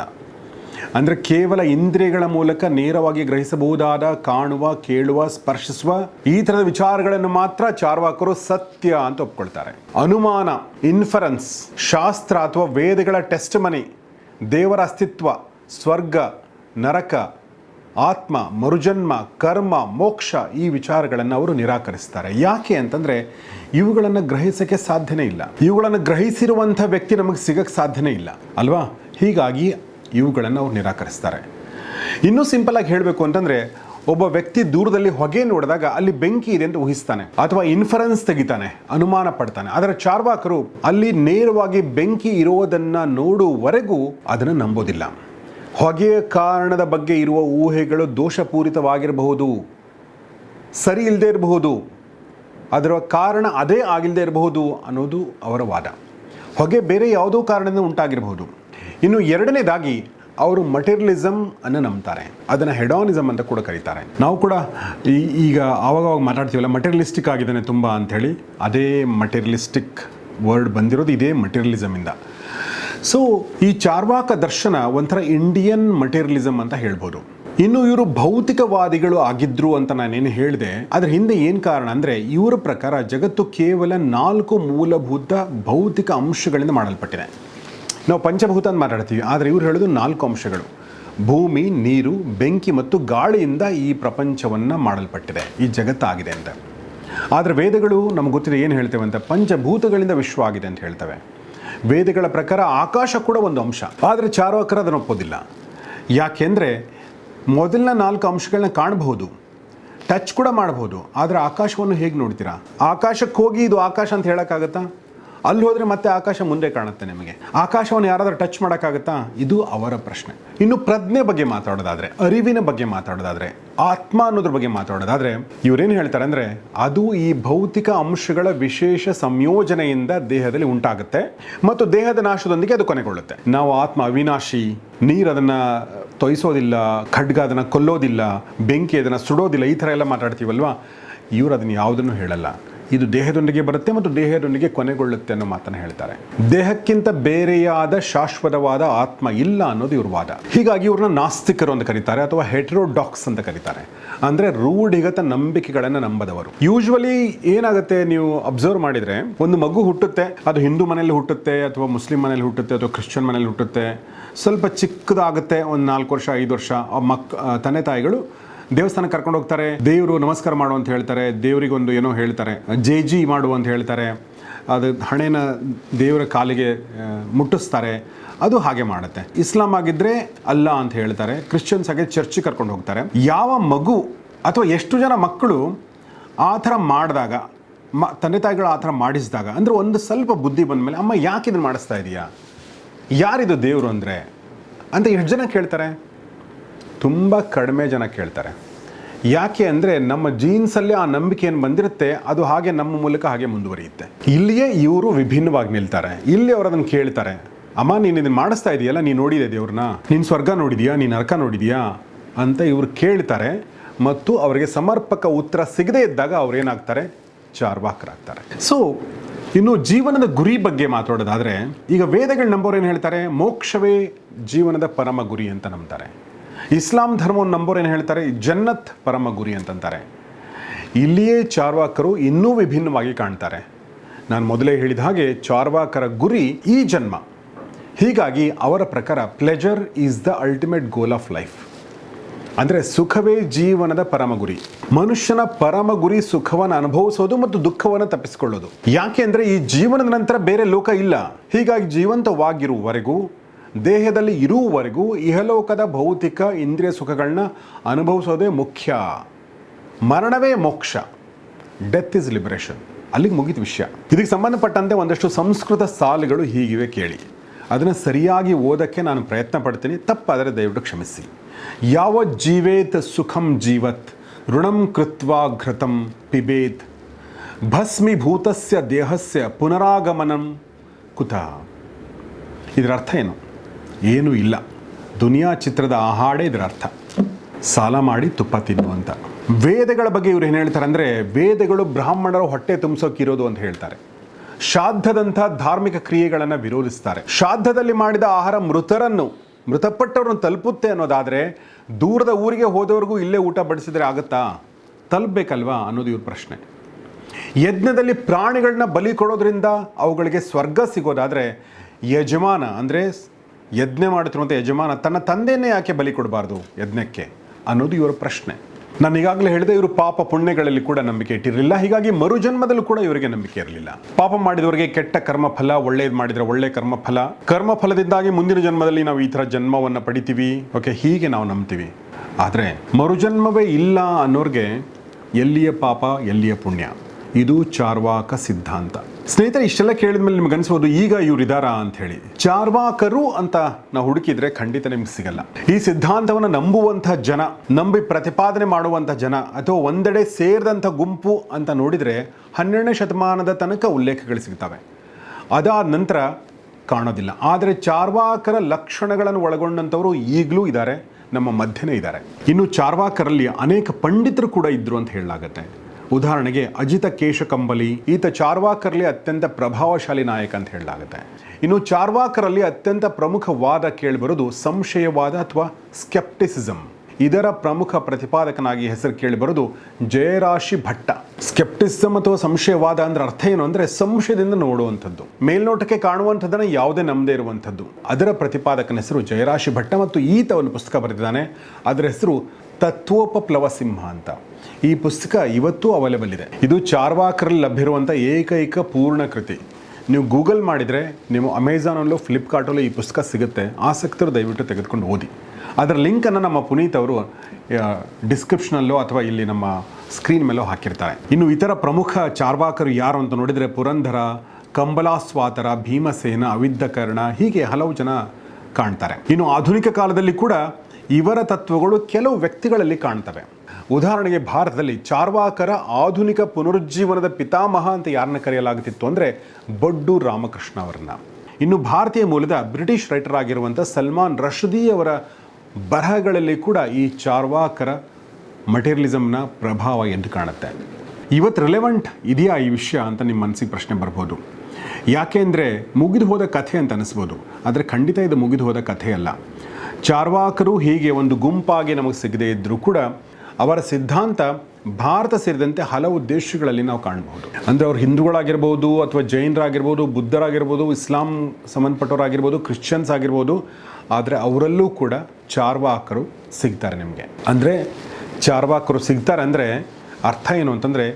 A: ಅಂದರೆ ಕೇವಲ ಇಂದ್ರಿಯಗಳ ಮೂಲಕ ನೇರವಾಗಿ ಗ್ರಹಿಸಬಹುದಾದ, ಕಾಣುವ, ಕೇಳುವ, ಸ್ಪರ್ಶಿಸುವ ಈ ಥರದ ವಿಚಾರಗಳನ್ನು ಮಾತ್ರ ಚಾರ್ವಾಕರು ಸತ್ಯ ಅಂತ ಒಪ್ಕೊಳ್ತಾರೆ. ಅನುಮಾನ ಇನ್ಫರೆನ್ಸ್ ಶಾಸ್ತ್ರ ಅಥವಾ ವೇದಗಳ ಟೆಸ್ಟ್ ಮನಿ ದೇವರ ಅಸ್ತಿತ್ವ, ಸ್ವರ್ಗ, ನರಕ, ಆತ್ಮ, ಮರುಜನ್ಮ, ಕರ್ಮ, ಮೋಕ್ಷ ಈ ವಿಚಾರಗಳನ್ನು ಅವರು ನಿರಾಕರಿಸ್ತಾರೆ. ಯಾಕೆ ಅಂತಂದರೆ ಇವುಗಳನ್ನು ಗ್ರಹಿಸೋಕ್ಕೆ ಸಾಧ್ಯನೇ ಇಲ್ಲ. ಇವುಗಳನ್ನು ಗ್ರಹಿಸಿರುವಂಥ ವ್ಯಕ್ತಿ ನಮಗೆ ಸಿಗಕ್ಕೆ ಸಾಧ್ಯನೇ ಇಲ್ಲ. ಅಲ್ವಾ? ಹೀಗಾಗಿ ಇವುಗಳನ್ನು ಅವ್ರು ನಿರಾಕರಿಸ್ತಾರೆ. ಇನ್ನೂ ಸಿಂಪಲ್ ಆಗಿ ಹೇಳಬೇಕು ಅಂತಂದರೆ, ಒಬ್ಬ ವ್ಯಕ್ತಿ ದೂರದಲ್ಲಿ ಹೊಗೆ ನೋಡಿದಾಗ ಅಲ್ಲಿ ಬೆಂಕಿ ಇದೆ ಅಂತ ಊಹಿಸ್ತಾನೆ. ಅಥವಾ ಇನ್ಫರೆನ್ಸ್ ತೆಗಿತಾನೆ, ಅನುಮಾನ ಪಡ್ತಾನೆ. ಆದರೆ ಚಾರ್ವಾಕರು ಅಲ್ಲಿ ನೇರವಾಗಿ ಬೆಂಕಿ ಇರೋದನ್ನ ನೋಡುವವರೆಗೂ ಅದನ್ನು ನಂಬೋದಿಲ್ಲ. ಹೊಗೆಯ ಕಾರಣದ ಬಗ್ಗೆ ಇರುವ ಊಹೆಗಳು ದೋಷಪೂರಿತವಾಗಿರಬಹುದು. ಸರಿ ಇಲ್ಲದೆ ಇರಬಹುದು. ಅದರ ಕಾರಣ ಅದೇ ಆಗಿಲ್ಲದೆ ಇರಬಹುದು ಅನ್ನೋದು ಅವರ ವಾದ. ಹೊಗೆ ಬೇರೆ ಯಾವುದೋ ಕಾರಣದಿಂದ ಉಂಟಾಗಿರಬಹುದು. ಇನ್ನು ಎರಡನೇದಾಗಿ ಅವರು ಮಟೀರಿಯಲಿಸಮ್ ಅನ್ನು ನಂಬ್ತಾರೆ. ಅದನ್ನು ಹೆಡಾನಿಸಮ್ ಅಂತ ಕೂಡ ಕರೀತಾರೆ. ನಾವು ಕೂಡ ಈ- ಈಗ ಆವಾಗವಾಗ ಮಾತಾಡ್ತೀವಲ್ಲ ಮಟೀರಿಯಲಿಸ್ಟಿಕ್ ಆಗಿದ್ದಾನೆ ತುಂಬ ಅಂಥೇಳಿ, ಅದೇ ಮಟೀರಿಯಲಿಸ್ಟಿಕ್ ವರ್ಡ್ ಬಂದಿರೋದು ಇದೇ ಮಟೀರಿಯಲಿಸಮಿಂದ ಸೊ ಈ ಚಾರ್ವಾಕ ದರ್ಶನ ಒಂಥರ ಇಂಡಿಯನ್ ಮಟೀರಿಯಲಿಸಮ್ ಅಂತ ಹೇಳ್ಬೋದು. ಇನ್ನು ಇವರು ಭೌತಿಕವಾದಿಗಳು ಆಗಿದ್ರು ಅಂತ ನಾನೇನು ಹೇಳಿದೆ, ಅದ್ರ ಹಿಂದೆ ಏನು ಕಾರಣ ಅಂದರೆ ಇವರ ಪ್ರಕಾರ ಜಗತ್ತು ಕೇವಲ ನಾಲ್ಕು ಮೂಲಭೂತ ಭೌತಿಕ ಅಂಶಗಳಿಂದ ಮಾಡಲ್ಪಟ್ಟಿದೆ. ನಾವು ಪಂಚಭೂತ ಅಂತ ಮಾತಾಡ್ತೀವಿ, ಆದರೆ ಇವ್ರು ಹೇಳೋದು ನಾಲ್ಕು ಅಂಶಗಳು. ಭೂಮಿ, ನೀರು, ಬೆಂಕಿ ಮತ್ತು ಗಾಳಿಯಿಂದ ಈ ಪ್ರಪಂಚವನ್ನು ಮಾಡಲ್ಪಟ್ಟಿದೆ, ಈ ಜಗತ್ತಾಗಿದೆ ಅಂತ. ಆದರೆ ವೇದಗಳು ನಮ್ಗೆ ಗೊತ್ತಿದೆ ಏನು ಹೇಳ್ತೇವೆ ಅಂತ, ಪಂಚಭೂತಗಳಿಂದ ವಿಶ್ವ ಆಗಿದೆ ಅಂತ ಹೇಳ್ತವೆ. ವೇದಗಳ ಪ್ರಕಾರ ಆಕಾಶ ಕೂಡ ಒಂದು ಅಂಶ, ಆದರೆ ಚಾರುವಕ್ರ ಅದನ್ನು ಒಪ್ಪೋದಿಲ್ಲ. ಯಾಕೆಂದರೆ ಮೊದಲನ ನಾಲ್ಕು ಅಂಶಗಳನ್ನ ಕಾಣಬಹುದು, ಟಚ್ ಕೂಡ ಮಾಡಬಹುದು, ಆದರೆ ಆಕಾಶವನ್ನು ಹೇಗೆ ನೋಡ್ತೀರಾ? ಆಕಾಶಕ್ಕೆ ಹೋಗಿ ಇದು ಆಕಾಶ ಅಂತ ಹೇಳೋಕ್ಕಾಗತ್ತಾ? ಅಲ್ಲಿ ಹೋದರೆ ಮತ್ತೆ ಆಕಾಶ ಮುಂದೆ ಕಾಣುತ್ತೆ ನಿಮಗೆ. ಆಕಾಶವನ್ನು ಯಾರಾದರೂ ಟಚ್ ಮಾಡೋಕ್ಕಾಗುತ್ತಾ? ಇದು ಅವರ ಪ್ರಶ್ನೆ. ಇನ್ನು ಪ್ರಜ್ಞೆ ಬಗ್ಗೆ ಮಾತಾಡೋದಾದ್ರೆ, ಅರಿವಿನ ಬಗ್ಗೆ ಮಾತಾಡೋದಾದ್ರೆ, ಆತ್ಮ ಅನ್ನೋದ್ರ ಬಗ್ಗೆ ಮಾತಾಡೋದಾದ್ರೆ, ಇವರೇನು ಹೇಳ್ತಾರೆ ಅಂದರೆ, ಅದು ಈ ಭೌತಿಕ ಅಂಶಗಳ ವಿಶೇಷ ಸಂಯೋಜನೆಯಿಂದ ದೇಹದಲ್ಲಿ ಉಂಟಾಗುತ್ತೆ ಮತ್ತು ದೇಹದ ನಾಶದೊಂದಿಗೆ ಅದು ಕೊನೆಗೊಳ್ಳುತ್ತೆ. ನಾವು ಆತ್ಮ ಅವಿನಾಶಿ, ನೀರು ಅದನ್ನ ತೊಯಿಸೋದಿಲ್ಲ, ಖಡ್ಗ ಅದನ್ನ ಕೊಲ್ಲೋದಿಲ್ಲ, ಬೆಂಕಿ ಅದನ್ನ ಸುಡೋದಿಲ್ಲ, ಈ ಥರ ಎಲ್ಲ ಮಾತಾಡ್ತೀವಲ್ವಾ? ಇವರು ಅದನ್ನ ಯಾವುದನ್ನು ಹೇಳಲ್ಲ. ಇದು ದೇಹದೊಂದಿಗೆ ಬರುತ್ತೆ ಮತ್ತು ದೇಹದೊಂದಿಗೆ ಕೊನೆಗೊಳ್ಳುತ್ತೆ ಅನ್ನೋ ಮಾತನ್ನು ಹೇಳ್ತಾರೆ. ದೇಹಕ್ಕಿಂತ ಬೇರೆಯಾದ ಶಾಶ್ವತವಾದ ಆತ್ಮ ಇಲ್ಲ ಅನ್ನೋದು ಇವ್ರ ವಾದ. ಹೀಗಾಗಿ ಇವ್ರನ್ನ ನಾಸ್ತಿಕರು ಅಂತ ಕರೀತಾರೆ ಅಥವಾ ಹೆಟ್ರೋಡಾಕ್ಸ್ ಅಂತ ಕರೀತಾರೆ. ಅಂದ್ರೆ ರೂಢಿಗತ ನಂಬಿಕೆಗಳನ್ನು ನಂಬದವರು. ಯೂಶ್ವಲಿ ಏನಾಗುತ್ತೆ ನೀವು ಅಬ್ಸರ್ವ್ ಮಾಡಿದ್ರೆ, ಒಂದು ಮಗು ಹುಟ್ಟುತ್ತೆ, ಅದು ಹಿಂದೂ ಮನೆಯಲ್ಲಿ ಹುಟ್ಟುತ್ತೆ, ಅಥವಾ ಮುಸ್ಲಿಂ ಮನೇಲಿ ಹುಟ್ಟುತ್ತೆ, ಅಥವಾ ಕ್ರಿಶ್ಚಿಯನ್ ಮನೆಯಲ್ಲಿ ಹುಟ್ಟುತ್ತೆ, ಸ್ವಲ್ಪ ಚಿಕ್ಕದಾಗುತ್ತೆ, ಒಂದು ನಾಲ್ಕು ವರ್ಷ, ಐದು ವರ್ಷ, ಆ ಮಕ್ ತಂದೆ ತಾಯಿಗಳು ದೇವಸ್ಥಾನ ಕರ್ಕೊಂಡು ಹೋಗ್ತಾರೆ. ದೇವರು ನಮಸ್ಕಾರ ಮಾಡು ಅಂತ ಹೇಳ್ತಾರೆ. ದೇವರಿಗೊಂದು ಏನೋ ಹೇಳ್ತಾರೆ. ಜೆ ಜಿ ಮಾಡು ಅಂತ ಹೇಳ್ತಾರೆ. ಅದು ಹಣೆನ ದೇವರ ಕಾಲಿಗೆ ಮುಟ್ಟಿಸ್ತಾರೆ. ಅದು ಹಾಗೆ ಮಾಡುತ್ತೆ. ಇಸ್ಲಾಂ ಆಗಿದ್ರೆ ಅಲ್ಲ ಅಂತ ಹೇಳ್ತಾರೆ. ಕ್ರಿಶ್ಚಿಯನ್ಸ್ ಆಗಿ ಚರ್ಚಿಗೆ ಕರ್ಕೊಂಡು ಹೋಗ್ತಾರೆ. ಯಾವ ಮಗು ಅಥವಾ ಎಷ್ಟು ಜನ ಮಕ್ಕಳು ಆ ಥರ ಮಾಡಿದಾಗ, ಮ, ತಂದೆ ತಾಯಿಗಳು ಆ ಥರ ಮಾಡಿಸಿದಾಗ, ಅಂದರೆ ಒಂದು ಸ್ವಲ್ಪ ಬುದ್ಧಿ ಬಂದ ಮೇಲೆ ಅಮ್ಮ, ಯಾಕೆ ಇದನ್ನು ಮಾಡಿಸ್ತಾ ಇದೆಯಾ? ಯಾರಿದು ದೇವರು ಅಂದರೆ? ಅಂತ ಎಷ್ಟು ಜನ ಕೇಳ್ತಾರೆ? ತುಂಬ ಕಡಿಮೆ ಜನ ಕೇಳ್ತಾರೆ. ಯಾಕೆ ಅಂದರೆ ನಮ್ಮ ಜೀನ್ಸಲ್ಲಿ ಆ ನಂಬಿಕೆ ಏನು ಬಂದಿರುತ್ತೆ, ಅದು ಹಾಗೆ ನಮ್ಮ ಮೂಲಕ ಹಾಗೆ ಮುಂದುವರಿಯುತ್ತೆ. ಇಲ್ಲಿಯೇ ಇವರು ವಿಭಿನ್ನವಾಗಿ ನಿಲ್ತಾರೆ. ಇಲ್ಲಿ ಅವರು ಅದನ್ನು ಕೇಳ್ತಾರೆ, ಅಮ್ಮ, ನೀನು ಇದನ್ನು ಮಾಡಿಸ್ತಾ ಇದೆಯಲ್ಲ, ನೀನು ನೋಡಿದೆ ದೇವ್ರನ್ನ? ನೀನು ಸ್ವರ್ಗ ನೋಡಿದೀಯಾ? ನೀನು ನರಕ ನೋಡಿದೀಯಾ? ಅಂತ ಇವರು ಕೇಳ್ತಾರೆ, ಮತ್ತು ಅವರಿಗೆ ಸಮರ್ಪಕ ಉತ್ತರ ಸಿಗದೇ ಇದ್ದಾಗ ಅವ್ರು ಏನಾಗ್ತಾರೆ? ಚಾರ್ವಾಕರಾಗ್ತಾರೆ. ಸೊ ಇನ್ನು ಜೀವನದ ಗುರಿ ಬಗ್ಗೆ ಮಾತಾಡೋದಾದರೆ, ಈಗ ವೇದಗಳು ನಂಬೋರು ಏನು ಹೇಳ್ತಾರೆ? ಮೋಕ್ಷವೇ ಜೀವನದ ಪರಮ ಗುರಿ ಅಂತ ನಂಬ್ತಾರೆ. ಇಸ್ಲಾಂ ಧರ್ಮವನ್ನು ನಂಬೋರು ಏನು ಹೇಳ್ತಾರೆ ಜನ್ನತ್ ಪರಮ ಗುರಿ ಅಂತಂತಾರೆ. ಇಲ್ಲಿಯೇ ಚಾರ್ವಾಕರು ಇನ್ನೂ ವಿಭಿನ್ನವಾಗಿ ಕಾಣ್ತಾರೆ. ನಾನು ಮೊದಲೇ ಹೇಳಿದ ಹಾಗೆ ಚಾರ್ವಾಕರ ಗುರಿ ಈ ಜನ್ಮ. ಹೀಗಾಗಿ ಅವರ ಪ್ರಕಾರ pleasure is the ultimate goal of life ಅಂದರೆ ಸುಖವೇ ಜೀವನದ ಪರಮ ಗುರಿ. ಮನುಷ್ಯನ ಪರಮ ಗುರಿ ಸುಖವನ್ನು ಅನುಭವಿಸೋದು ಮತ್ತು ದುಃಖವನ್ನು ತಪ್ಪಿಸಿಕೊಳ್ಳೋದು. ಯಾಕೆ ಅಂದರೆ ಈ ಜೀವನದ ನಂತರ ಬೇರೆ ಲೋಕ ಇಲ್ಲ. ಹೀಗಾಗಿ ಜೀವಂತವಾಗಿರುವವರೆಗೂ ದೇಹದಲ್ಲಿ ಇರುವವರೆಗೂ ಇಹಲೋಕದ ಭೌತಿಕ ಇಂದ್ರಿಯ ಸುಖಗಳನ್ನ ಅನುಭವಿಸೋದೇ ಮುಖ್ಯ. ಮರಣವೇ ಮೋಕ್ಷ. ಡೆತ್ ಇಸ್ ಲಿಬರೇಷನ್ ಅಲ್ಲಿಗೆ ಮುಗಿದ ವಿಷಯ. ಇದಕ್ಕೆ ಸಂಬಂಧಪಟ್ಟಂತೆ ಒಂದಷ್ಟು ಸಂಸ್ಕೃತ ಸಾಲುಗಳು ಹೀಗಿವೆ ಕೇಳಿ. ಅದನ್ನು ಸರಿಯಾಗಿ ಓದಕ್ಕೆ ನಾನು ಪ್ರಯತ್ನ ಪಡ್ತೀನಿ. ತಪ್ಪಾದರೆ ದಯವಿಟ್ಟು ಕ್ಷಮಿಸಿ. ಯಾವ ಜೀವೇತ್ ಸುಖಂ ಜೀವತ್, ಋಣಂ ಕೃತ್ವಾ ಘೃತಂ ಪಿಬೇತ್ ಭಸ್ಮೀಭೂತಸ್ಯ ದೇಹಸ್ಯ ಪುನರಾಗಮನಂ ಕುತ. ಇದರ ಅರ್ಥ ಏನು? ಏನೂ ಇಲ್ಲ. ದುನಿಯಾ ಚಿತ್ರದ ಆ ಹಾಡೇ ಇದರ ಅರ್ಥ. ಸಾಲ ಮಾಡಿ ತುಪ್ಪ ತಿನ್ನು ಅಂತ. ವೇದಗಳ ಬಗ್ಗೆ ಇವ್ರು ಏನು ಹೇಳ್ತಾರೆ ಅಂದರೆ ವೇದಗಳು ಬ್ರಾಹ್ಮಣರ ಹೊಟ್ಟೆ ತುಂಬಿಸೋಕಿರೋದು ಅಂತ ಹೇಳ್ತಾರೆ. ಶ್ರಾದ್ದದಂಥ ಧಾರ್ಮಿಕ ಕ್ರಿಯೆಗಳನ್ನು ವಿರೋಧಿಸ್ತಾರೆ. ಶ್ರಾದ್ದದಲ್ಲಿ ಮಾಡಿದ ಆಹಾರ ಮೃತರನ್ನು, ಮೃತಪಟ್ಟವ್ರನ್ನು ತಲುಪುತ್ತೆ ಅನ್ನೋದಾದರೆ, ದೂರದ ಊರಿಗೆ ಹೋದವ್ರಿಗೂ ಇಲ್ಲೇ ಊಟ ಬಡಿಸಿದರೆ ಆಗುತ್ತಾ? ತಲುಪಬೇಕಲ್ವಾ ಅನ್ನೋದು ಇವ್ರ ಪ್ರಶ್ನೆ. ಯಜ್ಞದಲ್ಲಿ ಪ್ರಾಣಿಗಳನ್ನ ಬಲಿ ಕೊಡೋದ್ರಿಂದ ಅವುಗಳಿಗೆ ಸ್ವರ್ಗ ಸಿಗೋದಾದರೆ, ಯಜಮಾನ ಅಂದರೆ ಯಜ್ಞ ಮಾಡುತ್ತಿರುವಂಥ ಯಜಮಾನ ತನ್ನ ತಂದೆಯನ್ನೇ ಯಾಕೆ ಬಲಿ ಕೊಡಬಾರ್ದು ಯಜ್ಞಕ್ಕೆ ಅನ್ನೋದು ಇವರ ಪ್ರಶ್ನೆ. ನಾನು ಈಗಾಗಲೇ ಹೇಳಿದೆ, ಇವರು ಪಾಪ ಪುಣ್ಯಗಳಲ್ಲಿ ಕೂಡ ನಂಬಿಕೆ ಇಟ್ಟಿರಲಿಲ್ಲ. ಹೀಗಾಗಿ ಮರುಜನ್ಮದಲ್ಲೂ ಕೂಡ ಇವರಿಗೆ ನಂಬಿಕೆ ಇರಲಿಲ್ಲ. ಪಾಪ ಮಾಡಿದವರಿಗೆ ಕೆಟ್ಟ ಕರ್ಮ ಫಲ ಒಳ್ಳೇದು ಮಾಡಿದರೆ ಒಳ್ಳೆ ಕರ್ಮ ಫಲ ಕರ್ಮ ಫಲದಿಂದಾಗಿ ಮುಂದಿನ ಜನ್ಮದಲ್ಲಿ ನಾವು ಈ ಥರ ಜನ್ಮವನ್ನು ಪಡಿತೀವಿ. ಓಕೆ, ಹೀಗೆ ನಾವು ನಂಬ್ತೀವಿ. ಆದರೆ ಮರುಜನ್ಮವೇ ಇಲ್ಲ ಅನ್ನೋರಿಗೆ ಎಲ್ಲಿಯ ಪಾಪ, ಎಲ್ಲಿಯ ಪುಣ್ಯ? ಇದು ಚಾರ್ವಾಕ ಸಿದ್ಧಾಂತ. ಸ್ನೇಹಿತರೆ, ಇಷ್ಟೆಲ್ಲ ಕೇಳಿದ ಮೇಲೆ ನಿಮ್ಗೆ ಅನಿಸ್ಬೋದು, ಈಗ ಇವ್ರು ಇದಾರಾ ಅಂತ ಹೇಳಿ ಚಾರ್ವಾಕರು ಅಂತ ನಾವು ಹುಡುಕಿದ್ರೆ ಖಂಡಿತ ನಿಮ್ಗೆ ಸಿಗಲ್ಲ. ಈ ಸಿದ್ಧಾಂತವನ್ನು ನಂಬುವಂಥ ಜನ, ನಂಬಿ ಪ್ರತಿಪಾದನೆ ಮಾಡುವಂಥ ಜನ, ಅಥವಾ ಒಂದೆಡೆ ಸೇರಿದಂಥ ಗುಂಪು ಅಂತ ನೋಡಿದರೆ ಹನ್ನೆರಡನೇ ಶತಮಾನದ ತನಕ ಉಲ್ಲೇಖಗಳು ಸಿಗ್ತವೆ. ಅದಾದ ನಂತರ ಕಾಣೋದಿಲ್ಲ. ಆದರೆ ಚಾರ್ವಾಕರ ಲಕ್ಷಣಗಳನ್ನು ಒಳಗೊಂಡಂಥವರು ಈಗಲೂ ಇದ್ದಾರೆ, ನಮ್ಮ ಮಧ್ಯನೇ ಇದ್ದಾರೆ. ಇನ್ನು ಚಾರ್ವಾಕರಲ್ಲಿ ಅನೇಕ ಪಂಡಿತರು ಕೂಡ ಇದ್ರು ಅಂತ ಹೇಳಲಾಗತ್ತೆ. ಉದಾಹರಣೆಗೆ ಅಜಿತ ಕೇಶಕಂಬಲಿ, ಈತ ಚಾರ್ವಾಕರಲ್ಲಿ ಅತ್ಯಂತ ಪ್ರಭಾವಶಾಲಿ ನಾಯಕ ಅಂತ ಹೇಳಲಾಗುತ್ತೆ. ಇನ್ನು ಚಾರ್ವಾಕರಲ್ಲಿ ಅತ್ಯಂತ ಪ್ರಮುಖ ವಾದ ಕೇಳಿಬರೋದು ಸಂಶಯವಾದ ಅಥವಾ ಸ್ಕೆಪ್ಟಿಸಿಸಮ್ ಇದರ ಪ್ರಮುಖ ಪ್ರತಿಪಾದಕನಾಗಿ ಹೆಸರು ಕೇಳಿಬರೋದು ಜಯರಾಶಿ ಭಟ್ಟ. ಸ್ಕೆಪ್ಟಿಸಮ್ ಅಥವಾ ಸಂಶಯವಾದ ಅಂದ್ರೆ ಅರ್ಥ ಏನು ಅಂದ್ರೆ ಸಂಶಯದಿಂದ ನೋಡುವಂಥದ್ದು. ಮೇಲ್ನೋಟಕ್ಕೆ ಕಾಣುವಂಥದ್ದನ್ನು ಯಾವುದೇ ನಂಬದೇ ಇರುವಂಥದ್ದು. ಅದರ ಪ್ರತಿಪಾದಕನ ಹೆಸರು ಜಯರಾಶಿ ಭಟ್ಟ ಮತ್ತು ಈತ ಒಂದು ಪುಸ್ತಕ ಬರೆದಿದ್ದಾನೆ. ಅದರ ಹೆಸರು ತತ್ವೋಪಪ್ಲವ ಸಿಂಹ ಅಂತ. ಈ ಪುಸ್ತಕ ಇವತ್ತೂ ಅವೈಲೇಬಲ್ ಇದೆ. ಇದು ಚಾರ್ವಾಕರಲ್ಲಿ ಲಭ್ಯವಿರುವಂಥ ಏಕೈಕ ಪೂರ್ಣ ಕೃತಿ. ನೀವು ಗೂಗಲ್ ಮಾಡಿದರೆ ನೀವು ಅಮೆಝಾನಲ್ಲೂ ಫ್ಲಿಪ್ಕಾರ್ಟಲ್ಲೂ ಈ ಪುಸ್ತಕ ಸಿಗುತ್ತೆ. ಆಸಕ್ತರು ದಯವಿಟ್ಟು ತೆಗೆದುಕೊಂಡು ಓದಿ. ಅದರ ಲಿಂಕನ್ನು ನಮ್ಮ ಪುನೀತ್ ಅವರು ಡಿಸ್ಕ್ರಿಪ್ಷನಲ್ಲೋ ಅಥವಾ ಇಲ್ಲಿ ನಮ್ಮ ಸ್ಕ್ರೀನ್ ಮೇಲೋ ಹಾಕಿರ್ತಾರೆ. ಇನ್ನು ಇತರ ಪ್ರಮುಖ ಚಾರ್ವಾಕರು ಯಾರು ಅಂತ ನೋಡಿದರೆ ಪುರಂದರ ಕಂಬಲಾಸ್ವಾತರ ಭೀಮಸೇನ, ಅವಿದ್ದಕರ್ಣ ಹೀಗೆ ಹಲವು ಜನ ಕಾಣ್ತಾರೆ. ಇನ್ನು ಆಧುನಿಕ ಕಾಲದಲ್ಲಿ ಕೂಡ ಇವರ ತತ್ವಗಳು ಕೆಲವು ವ್ಯಕ್ತಿಗಳಲ್ಲಿ ಕಾಣ್ತವೆ. ಉದಾಹರಣೆಗೆ ಭಾರತದಲ್ಲಿ ಚಾರ್ವಾಕರ ಆಧುನಿಕ ಪುನರುಜ್ಜೀವನದ ಪಿತಾಮಹ ಅಂತ ಯಾರನ್ನ ಕರೆಯಲಾಗುತ್ತಿತ್ತು ಅಂದರೆ ಬೊಡ್ಡು ರಾಮಕೃಷ್ಣ ಅವರನ್ನ. ಇನ್ನು ಭಾರತೀಯ ಮೂಲದ ಬ್ರಿಟಿಷ್ ರೈಟರ್ ಆಗಿರುವಂಥ ಸಲ್ಮಾನ್ ರಶ್ದಿ ಅವರ ಬರಹಗಳಲ್ಲಿ ಕೂಡ ಈ ಚಾರ್ವಾಕರ ಮಟೀರಿಯಲಿಸಮ್ನ ಪ್ರಭಾವ ಎಂದು ಕಾಣುತ್ತೆ. ಇವತ್ತು ರಿಲೆವೆಂಟ್ ಇದೆಯಾ ಈ ವಿಷಯ ಅಂತ ನಿಮ್ಮ ಮನಸ್ಸಿಗೆ ಪ್ರಶ್ನೆ ಬರ್ಬೋದು. ಯಾಕೆ ಅಂದರೆ ಮುಗಿದು ಹೋದ ಕಥೆ ಅಂತ ಅನಿಸ್ಬೋದು. ಆದರೆ ಖಂಡಿತ ಇದು ಮುಗಿದು ಹೋದ ಕಥೆಯಲ್ಲ. ಚಾರ್ವಾಕರು ಹೀಗೆ ಒಂದು ಗುಂಪಾಗಿ ನಮಗೆ ಸಿಗದೇ ಇದ್ದರೂ ಕೂಡ ಅವರ ಸಿದ್ಧಾಂತ ಭಾರತ ಸೇರಿದಂತೆ ಹಲವು ದೇಶಗಳಲ್ಲಿ ನಾವು ಕಾಣಬಹುದು. ಅಂದರೆ ಅವರು ಹಿಂದೂಗಳಾಗಿರ್ಬೋದು ಅಥವಾ ಜೈನರಾಗಿರ್ಬೋದು, ಬುದ್ಧರಾಗಿರ್ಬೋದು, ಇಸ್ಲಾಂ ಸಂಬಂಧಪಟ್ಟವರಾಗಿರ್ಬೋದು, ಕ್ರಿಶ್ಚಿಯನ್ಸ್ ಆಗಿರ್ಬೋದು, ಆದರೆ ಅವರಲ್ಲೂ ಕೂಡ ಚಾರ್ವಾಕರು ಸಿಗ್ತಾರೆ ನಿಮಗೆ. ಅಂದರೆ ಚಾರ್ವಾಕರು ಸಿಗ್ತಾರೆ ಅಂದರೆ ಅರ್ಥ ಏನು ಅಂತಂದರೆ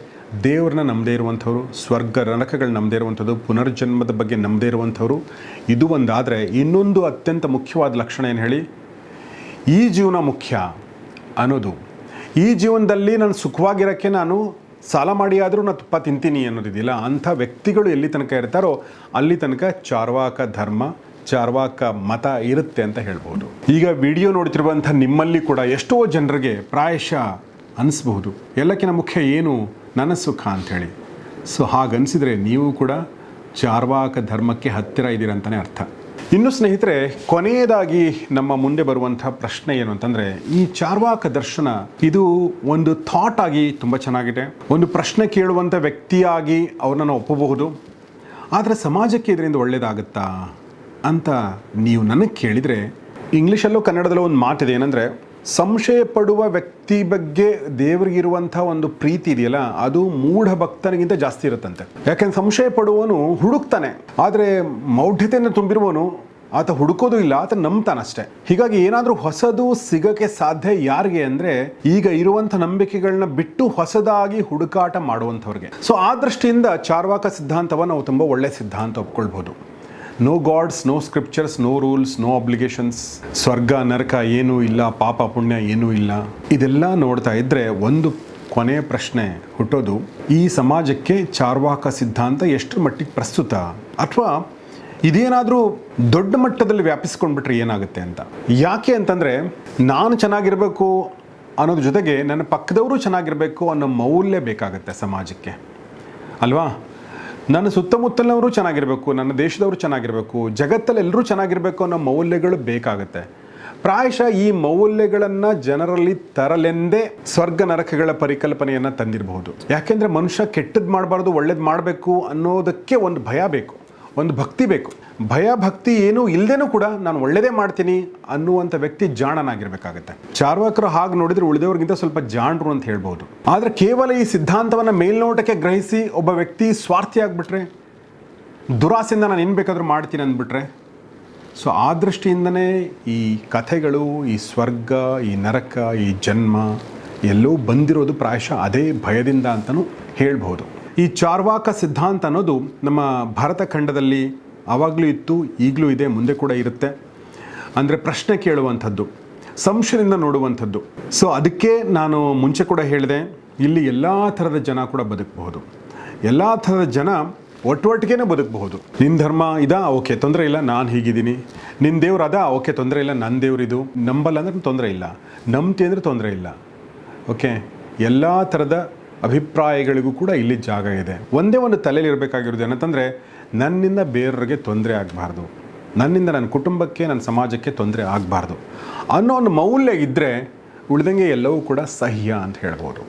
A: ದೇವ್ರನ್ನ ನಂಬದೇ ಇರುವಂಥವ್ರು, ಸ್ವರ್ಗ ನರಕಗಳು ನಂಬದೇ ಇರುವಂಥದ್ದು, ಪುನರ್ಜನ್ಮದ ಬಗ್ಗೆ ನಂಬದೇ ಇರುವಂಥವ್ರು, ಇದು ಒಂದಾದರೆ ಇನ್ನೊಂದು ಅತ್ಯಂತ ಮುಖ್ಯವಾದ ಲಕ್ಷಣ ಏನು ಹೇಳಿ? ಈ ಜೀವನ ಮುಖ್ಯ ಅನ್ನೋದು. ಈ ಜೀವನದಲ್ಲಿ ನಾನು ಸುಖವಾಗಿರೋಕ್ಕೆ ನಾನು ಸಾಲ ಮಾಡಿ ಆದರೂ ನಾನು ತುಪ್ಪ ತಿಂತೀನಿ ಅನ್ನೋದಿದೆಯಲ್ಲ, ಅಂಥ ವ್ಯಕ್ತಿಗಳು ಎಲ್ಲಿ ತನಕ ಇರ್ತಾರೋ ಅಲ್ಲಿ ತನಕ ಚಾರ್ವಾಕ ಧರ್ಮ, ಚಾರ್ವಾಕ ಮತ ಇರುತ್ತೆ ಅಂತ ಹೇಳ್ಬೋದು. ಈಗ ವಿಡಿಯೋ ನೋಡ್ತಿರುವಂಥ ನಿಮ್ಮಲ್ಲಿ ಕೂಡ ಎಷ್ಟೋ ಜನರಿಗೆ ಪ್ರಾಯಶಃ ಅನಿಸ್ಬಹುದು. ಎಲ್ಲಕ್ಕಿಂತ ಮುಖ್ಯ ಏನು? ನನ್ನ ಸುಖ ಅಂಥೇಳಿ. ಸೊ ಹಾಗನ್ಸಿದ್ರೆ ನೀವು ಕೂಡ ಚಾರ್ವಾಕ ಧರ್ಮಕ್ಕೆ ಹತ್ತಿರ ಇದ್ದೀರ ಅಂತಲೇ ಅರ್ಥ. ಇನ್ನು ಸ್ನೇಹಿತರೆ, ಕೊನೆಯದಾಗಿ ನಮ್ಮ ಮುಂದೆ ಬರುವಂಥ ಪ್ರಶ್ನೆ ಏನು ಅಂತಂದರೆ, ಈ ಚಾರ್ವಾಕ ದರ್ಶನ ಇದು ಒಂದು ಥಾಟ್ ಆಗಿ ತುಂಬ ಚೆನ್ನಾಗಿದೆ. ಒಂದು ಪ್ರಶ್ನೆ ಕೇಳುವಂಥ ವ್ಯಕ್ತಿಯಾಗಿ ಅವ್ರನ್ನ ಒಪ್ಪಬಹುದು. ಆದರೆ ಸಮಾಜಕ್ಕೆ ಇದರಿಂದ ಒಳ್ಳೆಯದಾಗುತ್ತಾ ಅಂತ ನೀವು ನನಗೆ ಕೇಳಿದರೆ, ಇಂಗ್ಲೀಷಲ್ಲೂ ಕನ್ನಡದಲ್ಲೂ ಒಂದು ಮಾತಿದೆ ಏನಂದರೆ ಸಂಶಯ ಪಡುವ ವ್ಯಕ್ತಿ ಬಗ್ಗೆ ದೇವರಿಗಿರುವಂಥ ಒಂದು ಪ್ರೀತಿ ಇದೆಯಲ್ಲ, ಅದು ಮೂಢ ಭಕ್ತನಿಗಿಂತ ಜಾಸ್ತಿ ಇರುತ್ತಂತೆ. ಯಾಕೆಂದ್ರೆ ಸಂಶಯ ಪಡುವವನು ಹುಡುಕ್ತಾನೆ, ಆದರೆ ಮೌಢ್ಯತೆಯನ್ನು ತುಂಬಿರುವವನು ಆತ ಹುಡುಕೋದು ಇಲ್ಲ, ಆತ ನಂಬ್ತಾನಷ್ಟೇ. ಹೀಗಾಗಿ ಏನಾದರೂ ಹೊಸದು ಸಿಗಕ್ಕೆ ಸಾಧ್ಯ ಯಾರಿಗೆ ಅಂದರೆ, ಈಗ ಇರುವಂಥ ನಂಬಿಕೆಗಳನ್ನ ಬಿಟ್ಟು ಹೊಸದಾಗಿ ಹುಡುಕಾಟ ಮಾಡುವಂಥವ್ರಿಗೆ. ಸೊ ಆ ದೃಷ್ಟಿಯಿಂದ ಚಾರ್ವಾಕ ಸಿದ್ಧಾಂತವನ್ನು ನಾವು ತುಂಬ ಒಳ್ಳೆಯ ಸಿದ್ಧಾಂತ ಒಪ್ಕೊಳ್ಬೋದು no gods no scriptures no rules no obligations ಸ್ವರ್ಗ ನರಕ ಏನೂ ಇಲ್ಲ, ಪಾಪ, ಪುಣ್ಯ ಏನೂ ಇಲ್ಲ. ಇದೆಲ್ಲ ನೋಡ್ತಾ ಇದ್ದರೆ ಒಂದು ಕೊನೆಯ ಪ್ರಶ್ನೆ ಹುಟ್ಟೋದು, ಈ ಸಮಾಜಕ್ಕೆ ಚಾರ್ವಾಕ ಸಿದ್ಧಾಂತ ಎಷ್ಟು ಮಟ್ಟಿಗೆ ಪ್ರಸ್ತುತ? ಅಥವಾ ಇದೇನಾದರೂ ದೊಡ್ಡ ಮಟ್ಟದಲ್ಲಿ ವ್ಯಾಪಿಸ್ಕೊಂಡ್ಬಿಟ್ರೆ ಏನಾಗುತ್ತೆ ಅಂತ? ಯಾಕೆ ಅಂತಂದರೆ, ನಾನು ಚೆನ್ನಾಗಿರಬೇಕು ಅನ್ನೋದ್ರ ಜೊತೆಗೆ ನನ್ನ ಪಕ್ಕದವರು ಚೆನ್ನಾಗಿರಬೇಕು ಅನ್ನೋ ಮೌಲ್ಯ ಬೇಕಾಗುತ್ತೆ ಸಮಾಜಕ್ಕೆ. ಅಲ್ವಾ? ನನ್ನ ಸುತ್ತಮುತ್ತಲಿನವರು ಚೆನ್ನಾಗಿರಬೇಕು, ನನ್ನ ದೇಶದವರು ಚೆನ್ನಾಗಿರಬೇಕು ಜಗತ್ತಲ್ಲಿ ಎಲ್ಲರೂ ಚೆನ್ನಾಗಿರಬೇಕು ಅನ್ನೋ ಮೌಲ್ಯಗಳು ಬೇಕಾಗುತ್ತೆ. ಪ್ರಾಯಶಃ ಈ ಮೌಲ್ಯಗಳನ್ನು ಜನರಲ್ಲಿ ತರಲೆಂದೇ ಸ್ವರ್ಗ ನರಕಗಳ ಪರಿಕಲ್ಪನೆಯನ್ನು ತಂದಿರಬಹುದು. ಯಾಕೆಂದರೆ ಮನುಷ್ಯ ಕೆಟ್ಟದ್ದು ಮಾಡಬಾರ್ದು, ಒಳ್ಳೇದು ಮಾಡಬೇಕು ಅನ್ನೋದಕ್ಕೆ ಒಂದು ಭಯ ಬೇಕು, ಒಂದು ಭಕ್ತಿ ಬೇಕು. ಭಯ, ಭಕ್ತಿ ಏನೂ ಇಲ್ಲದೇನೂ ಕೂಡ ನಾನು ಒಳ್ಳೇದೇ ಮಾಡ್ತೀನಿ ಅನ್ನುವಂಥ ವ್ಯಕ್ತಿ ಜಾಣನಾಗಿರ್ಬೇಕಾಗತ್ತೆ. ಚಾರ್ವಾಕರು ಹಾಗೆ ನೋಡಿದ್ರೆ ಉಳಿದವ್ರಿಗಿಂತ ಸ್ವಲ್ಪ ಜಾಣರು ಅಂತ ಹೇಳ್ಬೋದು. ಆದರೆ ಕೇವಲ ಈ ಸಿದ್ಧಾಂತವನ್ನು ಮೇಲ್ನೋಟಕ್ಕೆ ಗ್ರಹಿಸಿ ಒಬ್ಬ ವ್ಯಕ್ತಿ ಸ್ವಾರ್ಥಿ ಆಗಿಬಿಟ್ರೆ, ದುರಾಸೆಯಿಂದ ನಾನು ಏನು ಬೇಕಾದರೂ ಮಾಡ್ತೀನಿ ಅಂದ್ಬಿಟ್ರೆ, ಸೊ ಆ ದೃಷ್ಟಿಯಿಂದನೇ ಈ ಕಥೆಗಳು, ಈ ಸ್ವರ್ಗ, ಈ ನರಕ, ಈ ಜನ್ಮ ಎಲ್ಲೋ ಬಂದಿರೋದು ಪ್ರಾಯಶಃ ಅದೇ ಭಯದಿಂದ ಅಂತಲೂ ಹೇಳ್ಬೋದು. ಈ ಚಾರ್ವಾಕ ಸಿದ್ಧಾಂತ ಅನ್ನೋದು ನಮ್ಮ ಭಾರತ ಖಂಡದಲ್ಲಿ ಆವಾಗಲೂ ಇತ್ತು, ಈಗಲೂ ಇದೆ, ಮುಂದೆ ಕೂಡ ಇರುತ್ತೆ. ಅಂದರೆ ಪ್ರಶ್ನೆ ಕೇಳುವಂಥದ್ದು, ಸಂಶಯದಿಂದ ನೋಡುವಂಥದ್ದು. ಸೊ ಅದಕ್ಕೆ ನಾನು ಮುಂಚೆ ಕೂಡ ಹೇಳಿದೆ, ಇಲ್ಲಿ ಎಲ್ಲ ಥರದ ಜನ ಕೂಡ ಬದುಕಬಹುದು. ಎಲ್ಲ ಥರದ ಜನ ಒಟ್ಟೊಟ್ಟಿಗೆನೇ ಬದುಕಬಹುದು. ನಿನ್ನ ಧರ್ಮ ಇದಾ? ಓಕೆ, ತೊಂದರೆ ಇಲ್ಲ, ನಾನು ಹೀಗಿದ್ದೀನಿ. ನಿನ್ನ ದೇವ್ರು ಅದಾ? ಓಕೆ, ತೊಂದರೆ ಇಲ್ಲ ನನ್ನ ದೇವ್ರಿದು ನಂಬಲ್ಲ ಅಂದ್ರೆ ತೊಂದರೆ ಇಲ್ಲ. ನಂಬ್ತಿ ಅಂದರೆ ತೊಂದರೆ ಇಲ್ಲ. ಓಕೆ, ಎಲ್ಲ ಥರದ ಅಭಿಪ್ರಾಯಗಳಿಗೂ ಕೂಡ ಇಲ್ಲಿ ಜಾಗ ಇದೆ. ಒಂದೇ ಒಂದು ತಲೆಯಲ್ಲಿ ಇರಬೇಕಾಗಿರೋದು ಏನಂತಂದರೆ ನನ್ನಿಂದ ಬೇರೆಯವ್ರಿಗೆ ತೊಂದರೆ ಆಗಬಾರ್ದು. ನನ್ನಿಂದ ನನ್ನ ಕುಟುಂಬಕ್ಕೆ, ನನ್ನ ಸಮಾಜಕ್ಕೆ ತೊಂದರೆ ಆಗಬಾರ್ದು. ಅನ್ನೋ ಒಂದು ಮೌಲ್ಯ ಇದ್ದರೆ ಉಳಿದಂಗೆ ಎಲ್ಲವೂ ಕೂಡ ಸಹ್ಯ ಅಂತ ಹೇಳ್ಬೋದು.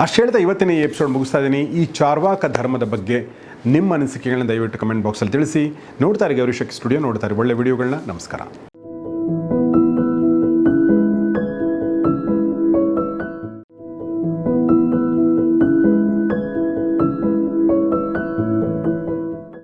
A: ಅಷ್ಟು ಹೇಳ್ತಾ ಇವತ್ತಿನ ಈ ಎಪಿಸೋಡ್ ಮುಗಿಸ್ತಾ ಇದ್ದೀನಿ. ಈ ಚಾರ್ವಾಕ ಧರ್ಮದ ಬಗ್ಗೆ ನಿಮ್ಮ ಅನಿಸಿಕೆಗಳನ್ನ ದಯವಿಟ್ಟು ಕಮೆಂಟ್ ಬಾಕ್ಸಲ್ಲಿ ತಿಳಿಸಿ. ನೋಡ್ತಾರೆ ಗೌರಿಶಕ್ ಸ್ಟುಡಿಯೋ ನೋಡ್ತಾರೆ ಒಳ್ಳೆ ವಿಡಿಯೋಗಳನ್ನ ನಮಸ್ಕಾರ.